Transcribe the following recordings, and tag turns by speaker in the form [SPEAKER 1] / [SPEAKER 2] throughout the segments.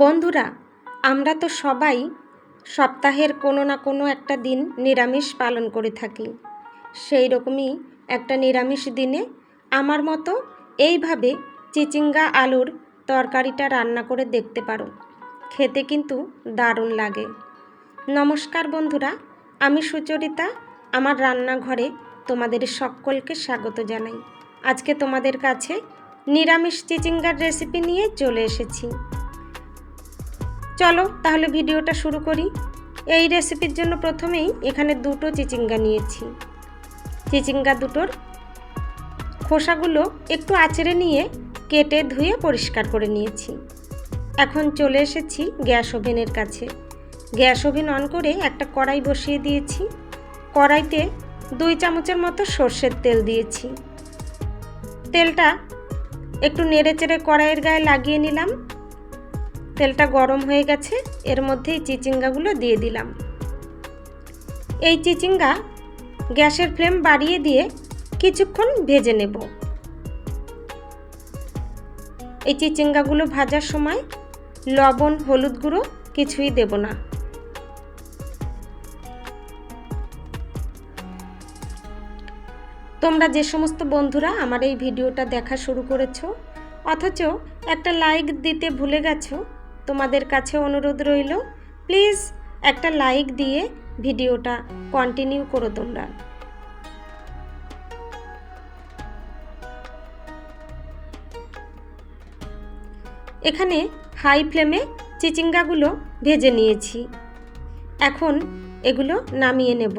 [SPEAKER 1] বন্ধুরা, আমরা তো সবাই সপ্তাহের কোনো না কোনো একটা দিন নিরামিষ পালন করে থাকি। সেই রকমই একটা নিরামিষ দিনে আমার মতো এইভাবে চিচিঙ্গা আলুর তরকারিটা রান্না করে দেখতে পারো। খেতে কিন্তু দারুণ লাগে। নমস্কার বন্ধুরা, আমি সুচরিতা, আমার রান্নাঘরে তোমাদের সকলকে স্বাগত জানাই। আজকে তোমাদের কাছে নিরামিষ চিচিঙ্গার রেসিপি নিয়ে চলে এসেছি। চলো তাহলে ভিডিওটা শুরু করি। এই রেসিপির জন্য প্রথমেই এখানে দুটো চিচিঙ্গা নিয়েছি। চিচিঙ্গা দুটোর খোসাগুলো একটু আঁচড়ে নিয়ে কেটে ধুয়ে পরিষ্কার করে নিয়েছি। এখন চলে এসেছি গ্যাস ওভেনের কাছে। গ্যাস ওভেন অন করে একটা কড়াই বসিয়ে দিয়েছি। কড়াইতে দুই চামচের মতো সর্ষের তেল দিয়েছি। তেলটা একটু নেড়ে চেড়ে কড়াইয়ের গায়ে লাগিয়ে নিলাম। তেলটা গরম হয়ে গেছে, এর মধ্যেই চিচিঙ্গাগুলো দিয়ে দিলাম। এই চিচিঙ্গা গ্যাসের ফ্লেম বাড়িয়ে দিয়ে কিছুক্ষণ ভেজে নেব। এই চিচিঙ্গাগুলো ভাজার সময় লবণ, হলুদ গুঁড়ো কিছুই দেব না। তোমরা যে সমস্ত বন্ধুরা আমার এই ভিডিওটা দেখা শুরু করেছ, অথচ একটা লাইক দিতে ভুলে গেছো তোমাদের কাছে অনুরোধ রইল, প্লিজ একটা লাইক দিয়ে ভিডিওটা কন্টিনিউ করো তোমরা। এখানে হাই ফ্লেমে চিচিঙ্গাগুলো ভেজে নিয়েছি। এখন এগুলো নামিয়ে নেব।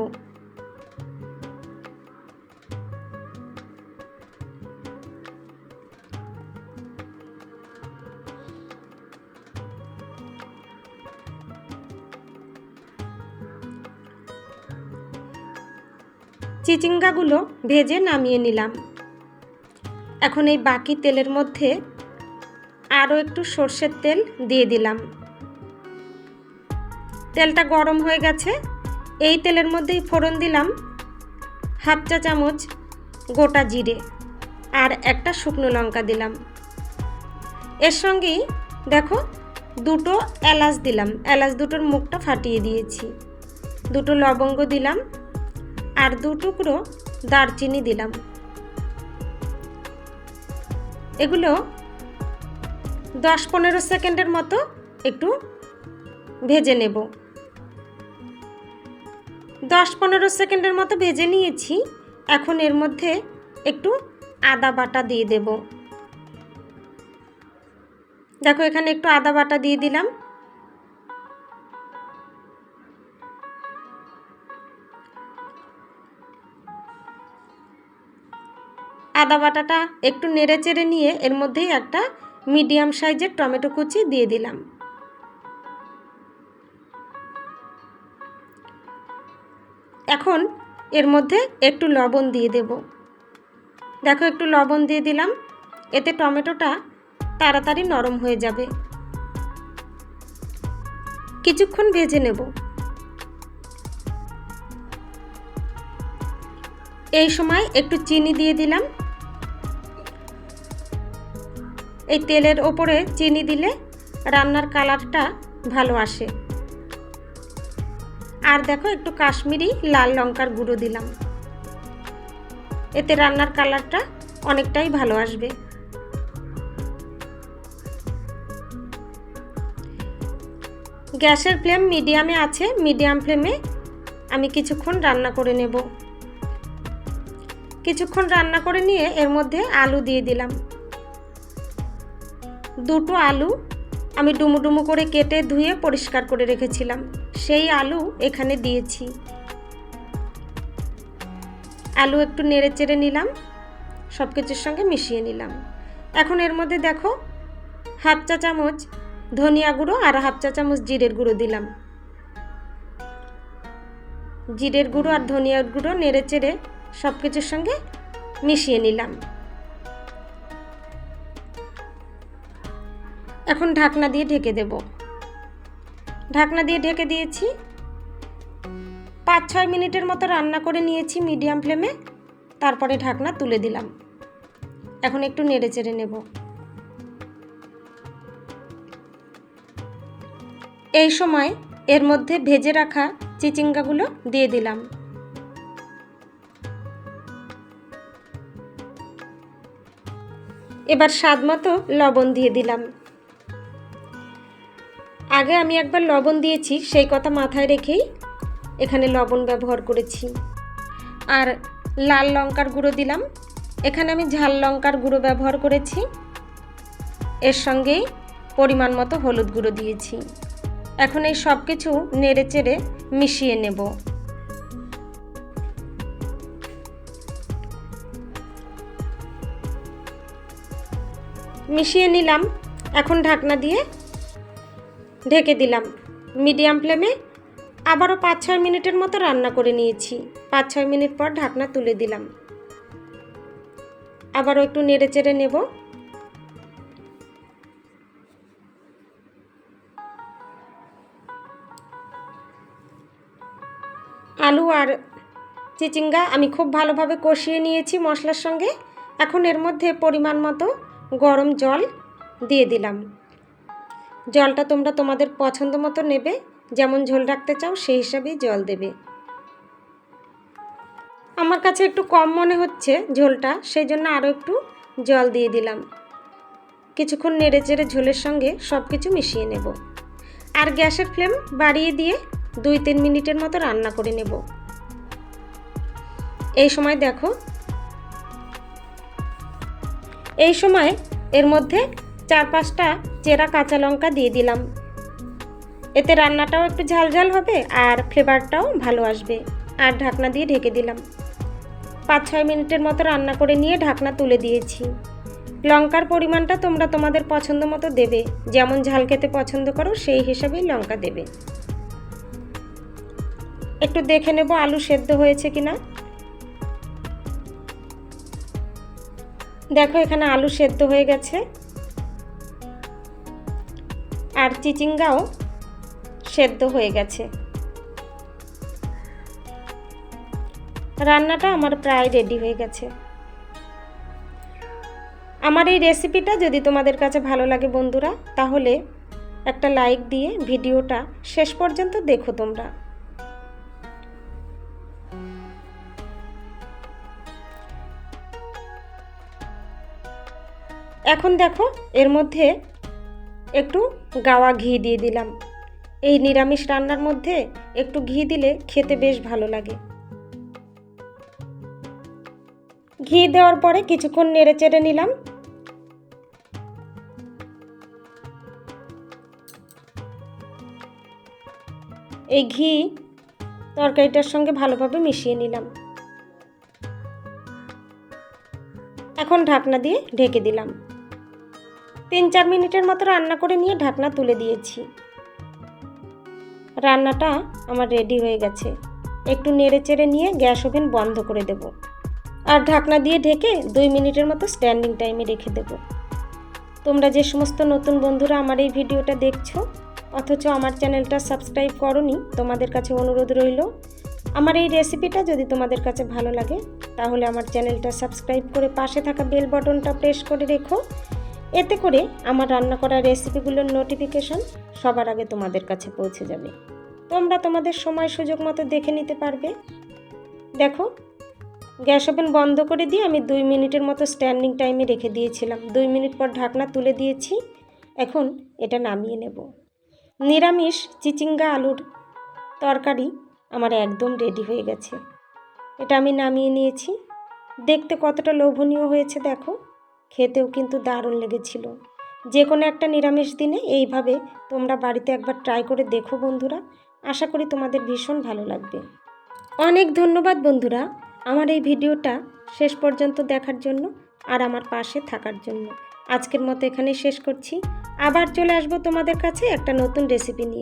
[SPEAKER 1] চিচিঙ্গাগুলো ভেজে নামিয়ে নিলাম। এখন এই বাকি তেলের মধ্যে আরও একটু সর্ষের তেল দিয়ে দিলাম। তেলটা গরম হয়ে গেছে। এই তেলের মধ্যেই ফোড়ন দিলাম হাফ চা চামচ গোটা জিরে আর একটা শুকনো লঙ্কা দিলাম। এর সঙ্গেই দেখো দুটো এলাচ দিলাম। এলাচ দুটোর মুখটা ফাটিয়ে দিয়েছি। দুটো লবঙ্গ দিলাম। আর দু টুকরো দারচিনি দিলাম। এগুলো দশ পনেরো সেকেন্ডের মতো একটু ভেজে নেব। দশ পনেরো সেকেন্ডের মতো ভেজে নিয়েছি। এখন এর মধ্যে একটু আদা বাটা দিয়ে দেব। দেখো এখানে একটু আদা বাটা দিয়ে দিলাম। আদা বাটাটা একটু নেড়ে চেড়ে নিয়ে এর মধ্যেই একটা মিডিয়াম সাইজের টমেটো কুচি দিয়ে দিলাম। এখন এর মধ্যে একটু লবণ দিয়ে দেব। দেখো একটু লবণ দিয়ে দিলাম, এতে টমেটোটা তাড়াতাড়ি নরম হয়ে যাবে। কিছুক্ষণ ভেজে নেব। এই সময় একটু চিনি দিয়ে দিলাম। এই তেলের ওপরে চিনি দিলে রান্নার কালারটা ভালো আসে। আর দেখো একটু কাশ্মীরি লাল লঙ্কার গুঁড়ো দিলাম। এতে রান্নার কালারটা অনেকটাই ভালো আসবে। গ্যাসের ফ্লেম মিডিয়ামে আছে, মিডিয়াম ফ্লেমে আমি কিছুক্ষণ রান্না করে নেব। কিছুক্ষণ রান্না করে নিয়ে এর মধ্যে আলু দিয়ে দিলাম। দুটো আলু আমি ডুমু ডুমু করে কেটে ধুয়ে পরিষ্কার করে রেখেছিলাম। সেই আলু এখানে দিয়েছি। আলু একটু নেড়ে চেড়ে নিলাম সব কিছুর সঙ্গে মিশিয়ে নিলাম। এখন এর মধ্যে দেখো, হাফ চা চামচ ধনিয়া গুঁড়ো আর হাফ চা চামচ জিরের গুঁড়ো দিলাম। জিরের গুঁড়ো আর ধনিয়ার গুঁড়ো নেড়ে চেড়ে সব কিছুর সঙ্গে মিশিয়ে নিলাম। এখন ঢাকনা দিয়ে ঢেকে দেব। ঢাকনা দিয়ে ঢেকে দিয়েছি। পাঁচ ছয় মিনিটের মতো রান্না করে নিয়েছি মিডিয়াম ফ্লেমে। তারপরে ঢাকনা তুলে দিলাম। এখন একটু নেড়ে চেড়ে নেব। এই সময় এর মধ্যে ভেজে রাখা চিচিঙ্গাগুলো দিয়ে দিলাম। এবার স্বাদ মতো লবণ দিয়ে দিলাম। আগে আমি একবার লবণ দিয়েছি, সেই কথা মাথায় রেখেই এখানে লবণ ব্যবহার করেছি। আর লাল লঙ্কার গুঁড়ো দিলাম। এখানে আমি ঝাল লঙ্কার গুঁড়ো ব্যবহার করেছি। এর সঙ্গেই পরিমাণ মতো হলুদ গুঁড়ো দিয়েছি। এখন এই সব কিছু নেড়ে চেড়ে মিশিয়ে নেব। মিশিয়ে নিলাম। এখন ঢাকনা দিয়ে ঢেকে দিলাম। মিডিয়াম ফ্লেমে আবারও পাঁচ ছয় মিনিটের মতো রান্না করে নিয়েছি। পাঁচ ছয় মিনিট পর ঢাকনা তুলে দিলাম। আবারও একটু নেড়ে চেড়ে নেব। আলু আর চিচিঙ্গা আমি খুব ভালোভাবে কষিয়ে নিয়েছি মশলার সঙ্গে। এখন এর মধ্যে পরিমাণ মতো গরম জল দিয়ে দিলাম। জলটা তোমরা তোমাদের পছন্দ মতো নেবে, যেমন ঝোল রাখতে চাও সেই হিসাবেই জল দেবে। আমার কাছে একটু কম মনে হচ্ছে ঝোলটা সেই জন্য আরও একটু জল দিয়ে দিলাম। কিছুক্ষণ নেড়ে চেড়ে ঝোলের সঙ্গে সব কিছু মিশিয়ে নেব। আর গ্যাসের ফ্লেম বাড়িয়ে দিয়ে দুই তিন মিনিটের মতো রান্না করে নেব। এই সময় দেখো, এই সময় এর মধ্যে চার পাঁচটা চেরা কাঁচা লঙ্কা দিয়ে দিলাম। এতে রান্নাটাও একটু ঝালঝাল হবে আর ফ্লেভারটাও ভালো আসবে। আর ঢাকনা দিয়ে ঢেকে দিলাম। পাঁচ ছয় মিনিটের মতো রান্না করে নিয়ে ঢাকনা তুলে দিয়েছি। লঙ্কার পরিমাণটা তোমরা তোমাদের পছন্দ মতো দেবে। যেমন ঝাল খেতে পছন্দ করো, সেই হিসাবেই লঙ্কা দেবে। একটু দেখে নেব আলু সেদ্ধ হয়েছে কিনা। দেখো এখানে আলু সেদ্ধ হয়ে গেছে। আর চিচিঙ্গাও সেদ্ধ হয়ে গেছে। রান্নাটা আমার প্রায় রেডি হয়ে গেছে। আমার এই রেসিপিটা যদি তোমাদের কাছে ভালো লাগে বন্ধুরা, তাহলে একটা লাইক দিয়ে ভিডিওটা শেষ পর্যন্ত দেখো তোমরা। এখন দেখো, এর মধ্যে একটু গাওয়া ঘি দিয়ে দিলাম। এই নিরামিষ রান্নার মধ্যে একটু ঘি দিলে খেতে বেশ ভালো লাগে। ঘি দেওয়ার পরে কিছুক্ষণ নেড়ে চেড়ে নিলাম। এই ঘি তরকারিটার সঙ্গে ভালোভাবে মিশিয়ে নিলাম। এখন ঢাকনা দিয়ে ঢেকে দিলাম। তিন চার মিনিটের মতো রান্না করে নিয়ে ঢাকনা তুলে দিয়েছি। রান্নাটা আমার রেডি হয়ে গেছে। একটু নেড়ে চেড়ে নিয়ে গ্যাস ওভেন বন্ধ করে দেব। আর ঢাকনা দিয়ে ঢেকে দুই মিনিটের মতো স্ট্যান্ডিং টাইমে রেখে দেব। তোমরা যে সমস্ত নতুন বন্ধুরা আমার এই ভিডিওটা দেখছ, অথচ আমার চ্যানেলটা সাবস্ক্রাইব করনি, তোমাদের কাছে অনুরোধ রইল, আমার এই রেসিপিটা যদি তোমাদের কাছে ভালো লাগে, তাহলে আমার চ্যানেলটা সাবস্ক্রাইব করে পাশে থাকা বেল বটনটা প্রেস করে রেখো এতে করে আমার রান্না করা রেসিপিগুলোর নোটিফিকেশন সবার আগে তোমাদের কাছে পৌঁছে যাবে। তোমরা তোমাদের সময় সুযোগ মতো দেখে নিতে পারবে। দেখো, গ্যাস ওভেন বন্ধ করে দিয়ে আমি দুই মিনিটের মতো স্ট্যান্ডিং টাইমে রেখে দিয়েছিলাম। দুই মিনিট পর ঢাকনা তুলে দিয়েছি। এখন এটা নামিয়ে নেব। নিরামিষ চিচিঙ্গা আলুর তরকারি আমার একদম রেডি হয়ে গেছে। এটা আমি নামিয়ে নিয়েছি। দেখতে কতটা লোভনীয় হয়েছে, দেখো। খেতেও কিন্তু দারুণ লেগেছিল। যে কোনো একটা নিরামিষ দিনে এইভাবে তোমরা বাড়িতে একবার ট্রাই করে দেখো বন্ধুরা। আশা করি তোমাদের ভীষণ ভালো লাগবে। অনেক ধন্যবাদ বন্ধুরা আমার এই ভিডিওটা শেষ পর্যন্ত দেখার জন্য আর আমার পাশে থাকার জন্য। আজকের মতো এখানে শেষ করছি। আবার চলে আসব তোমাদের কাছে একটা নতুন রেসিপি নিয়ে।